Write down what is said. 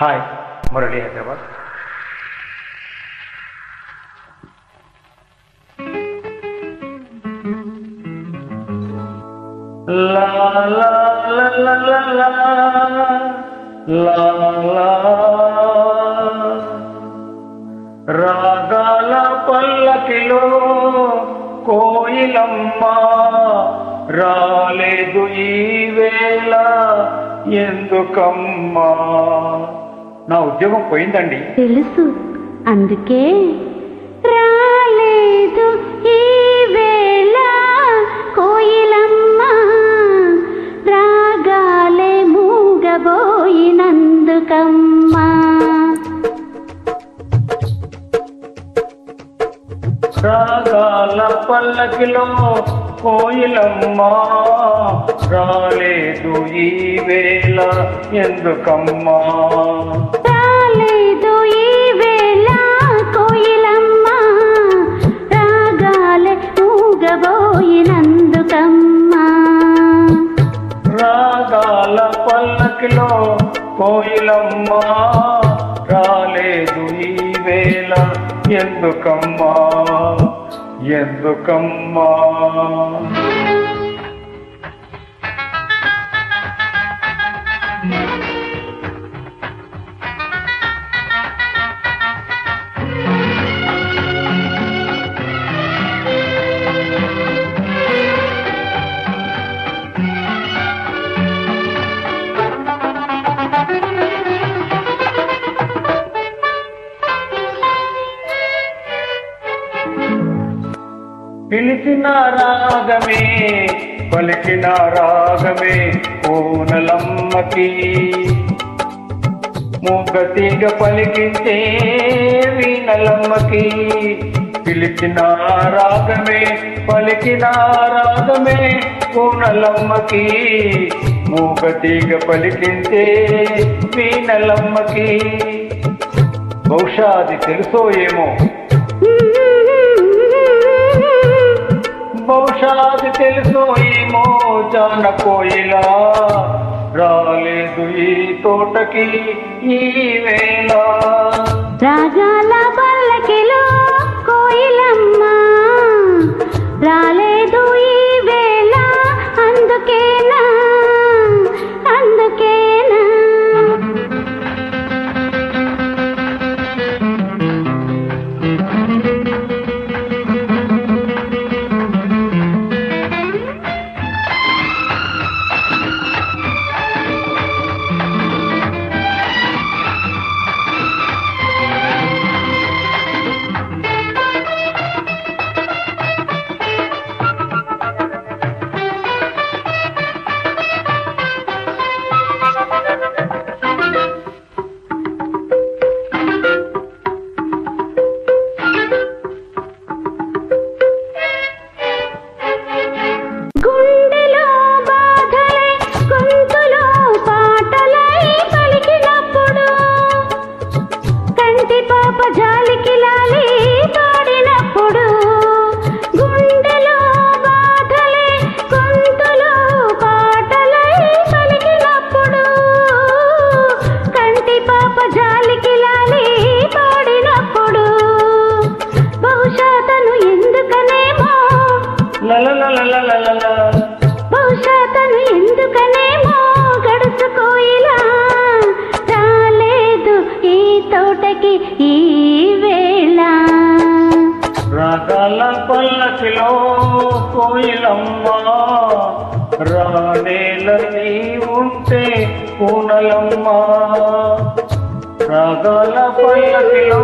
Hi Murali Hyderabad లా లా లా లా లా లా. లా లా. రాగాల పల్లకిలో కోయిలమ్మ రాలేదు ఈ వేళ ఎందుకమ్మా నా ఉద్యోగం పోయిందండి. తెలుసు. అందుకే రాలేదు ఈ వేళ కోయిలమ్మ. రాగాలే మూగబోయినందుకమ్మా. రాగాల పల్లకిలో కోయిలమ్మ రాలేదు ఈ వేళ ఎందుకమ్మా? రాలేదు ఈ వేళ కోయిలమ్మ రాగాలే మూగబోయినందుకమ్మా రాగాల పల్లకిలో కోయిలమ్మ రాలేదు ఈ వేళ ఎందుకమ్మా? ఎందుకమ్మా పిలిచిన రాగమే పలికిన రాగమే కోనలమ్మకి. మూగతీగ పలికితే వీణలమ్మకి పిలిచిన రాగమే పలికిన రాగమే కోనలమ్మకి. మూగతీగ పలికితే వీణలమ్మకి బహుశా అది తెలుసో ఏమో. سوئي موچن ڪوئلا ر توٽڪي ويندا पजाल की लाली తల పల్లకిలో కోయిలమ్మ రానేలని ఉంటే పూనలమ్మ. రగల పల్లకిలో